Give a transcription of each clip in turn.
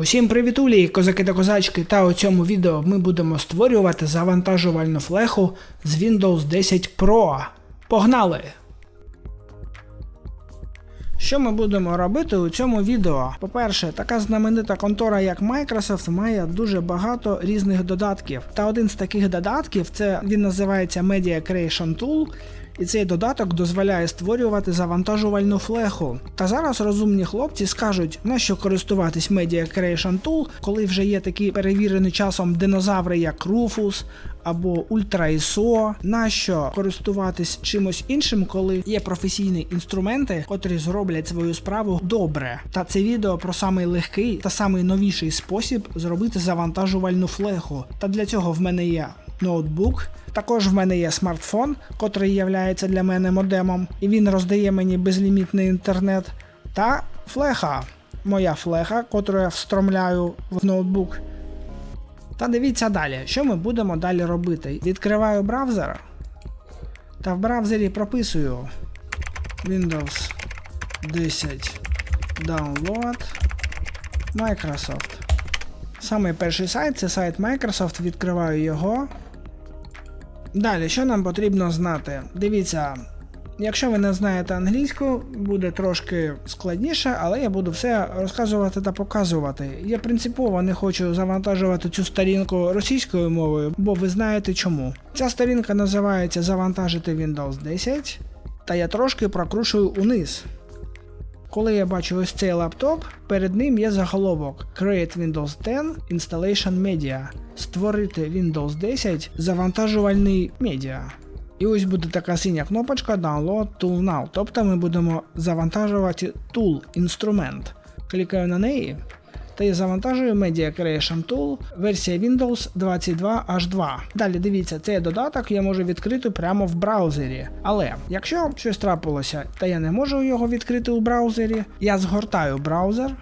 Усім привітулі, козаки та козачки, та у цьому відео ми будемо створювати завантажувальну флеху з Windows 10 Pro. Погнали! Що ми будемо робити у цьому відео? По-перше, така знаменита контора, як Microsoft, має дуже багато різних додатків. Та один з таких додатків це він називається Media Creation Tool. І цей додаток дозволяє створювати завантажувальну флеху. Та зараз розумні хлопці скажуть, нащо користуватись Media Creation Tool, коли вже є такі перевірені часом динозаври, як Rufus або Ultra ISO, нащо користуватись чимось іншим, коли є професійні інструменти, котрі зроблять свою справу добре. Та це відео про самий легкий та самий новіший спосіб зробити завантажувальну флеху. Та для цього в мене є ноутбук. Також в мене є смартфон, котрий є для мене модемом, і він роздає мені безлімітний інтернет. Та флеха, моя флеха, котру я встромляю в ноутбук. Та дивіться далі, що ми будемо далі робити. Відкриваю браузер. Та в браузері прописую Windows 10 Download Microsoft. Самий перший сайт це сайт Microsoft, відкриваю його. Далі, що нам потрібно знати? Дивіться, якщо ви не знаєте англійську, буде трошки складніше, але я буду все розказувати та показувати. Я принципово не хочу завантажувати цю сторінку російською мовою, бо ви знаєте чому. Ця сторінка називається Завантажити Windows 10, та я трошки прокрушую униз. Коли я бачу ось цей лаптоп, перед ним є заголовок Create Windows 10 Installation Media. Створити Windows 10 завантажувальний медіа. І ось буде така синя кнопочка Download Tool Now. Тобто ми будемо завантажувати tool, інструмент. Клікаю на неї та я завантажую Media Creation Tool версія Windows 22H2. Далі дивіться, цей додаток я можу відкрити прямо в браузері. Але якщо щось трапилося, та я не можу його відкрити у браузері, я згортаю браузер.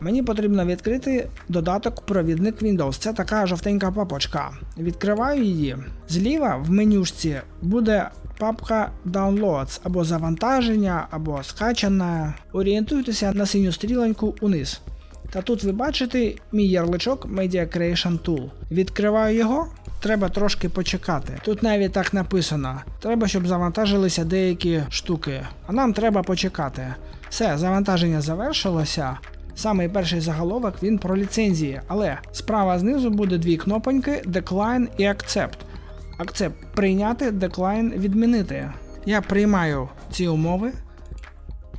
Мені потрібно відкрити додаток Провідник Windows. Це така жовтенька папочка. Відкриваю її. Зліва в менюшці буде папка Downloads або завантаження, або скачане. Орієнтуйтеся на синю стрілоньку униз. Та тут ви бачите мій ярличок Media Creation Tool. Відкриваю його, треба трошки почекати. Тут навіть так написано. Треба, щоб завантажилися деякі штуки. А нам треба почекати. Все, завантаження завершилося. Самий перший заголовок він про ліцензії, але справа знизу буде дві кнопоньки Decline і Accept. Accept прийняти, Decline відмінити. Я приймаю ці умови.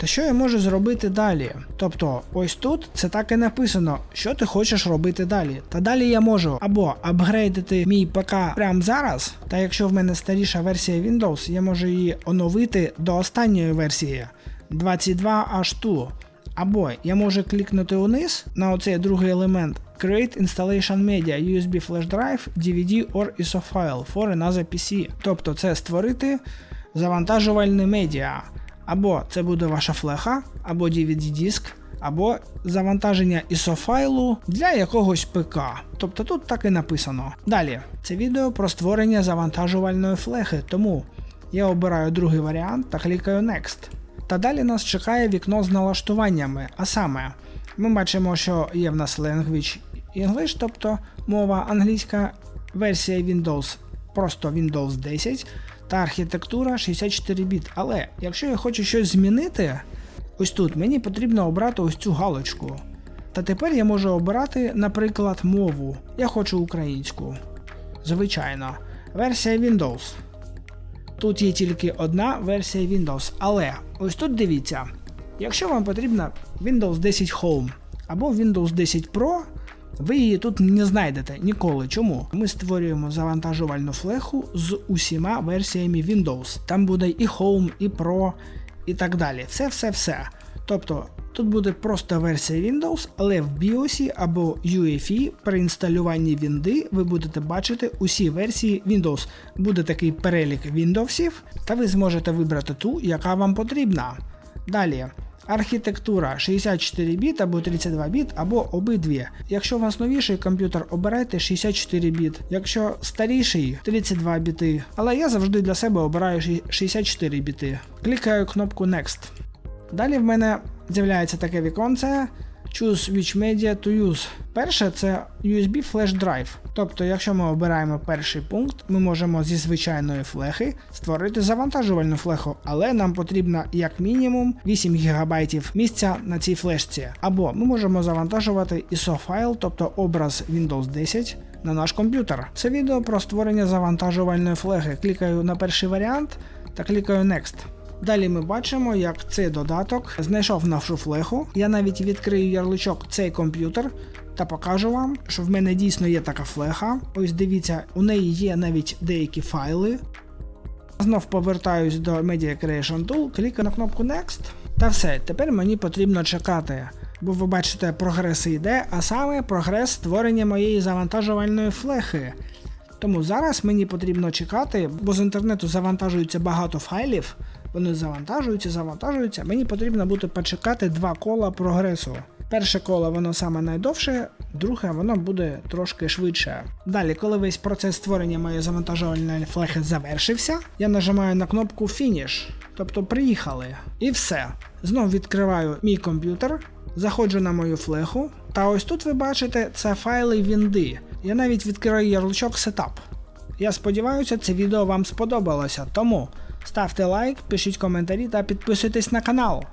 Та що я можу зробити далі? Тобто, ось тут це так і написано, що ти хочеш робити далі. Та далі я можу або апгрейдити мій ПК прямо зараз, та якщо в мене старіша версія Windows, я можу її оновити до останньої версії 22H2. Або я можу клікнути униз на оцей другий елемент Create Installation Media USB Flash Drive, DVD or ISO file for another PC. Тобто це створити завантажувальне медіа. Або це буде ваша флеха, або DVD-диск, або завантаження ISO файлу для якогось ПК. Тобто тут так і написано. Далі, це відео про створення завантажувальної флехи, тому я обираю другий варіант та клікаю Next. Та далі нас чекає вікно з налаштуваннями, а саме, ми бачимо, що є в нас Language English, тобто мова англійська, версія Windows, просто Windows 10 та архітектура 64 біт. Але якщо я хочу щось змінити, ось тут мені потрібно обрати ось цю галочку. Та тепер я можу обирати, наприклад, мову. Я хочу українську. Звичайно, версія Windows. Тут є тільки одна версія Windows, але ось тут дивіться, якщо вам потрібна Windows 10 Home або Windows 10 Pro, ви її тут не знайдете ніколи. Чому? Ми створюємо завантажувальну флеху з усіма версіями Windows. Там буде і Home, і Pro, і так далі. Все-все-все. Тобто тут буде просто версія Windows, але в BIOS або UEFI при інсталюванні Вінди ви будете бачити усі версії Windows. Буде такий перелік Windows, та ви зможете вибрати ту, яка вам потрібна. Далі. Архітектура 64 біт або 32 біт, або обидві. Якщо у вас новіший комп'ютер, обирайте 64 біт, якщо старіший 32 біти. Але я завжди для себе обираю 64 біти. Клікаю кнопку Next. Далі в мене з'являється таке віконце. Choose which media to use. Перше це USB Flash Drive. Тобто, якщо ми обираємо перший пункт, ми можемо зі звичайної флехи створити завантажувальну флеху, але нам потрібно як мінімум 8 ГБ місця на цій флешці. Або ми можемо завантажувати ISO файл, тобто образ Windows 10 на наш комп'ютер. Це відео про створення завантажувальної флеги. Клікаю на перший варіант та клікаю Next. Далі ми бачимо, як цей додаток знайшов нашу флеху. Я навіть відкрию ярличок цей комп'ютер та покажу вам, що в мене дійсно є така флеха. Ось дивіться, у неї є навіть деякі файли. Знов повертаюсь до Media Creation Tool, клікаю на кнопку Next. Та все, тепер мені потрібно чекати. Бо ви бачите, прогрес йде, а саме прогрес створення моєї завантажувальної флехи. Тому зараз мені потрібно чекати, бо з інтернету завантажується багато файлів. Вони завантажуються, завантажуються. Мені потрібно буде почекати два кола прогресу. Перше коло воно саме найдовше, друге воно буде трошки швидше. Далі, коли весь процес створення моєї завантажувальної флехи завершився, я нажимаю на кнопку Finish, тобто приїхали. І все. Знов відкриваю мій комп'ютер, заходжу на мою флеху, та ось тут ви бачите це файли Вінди. Я навіть відкрию ярличок Setup. Я сподіваюся, це відео вам сподобалося, тому ставте лайк, пишіть коментарі та підписуйтесь на канал.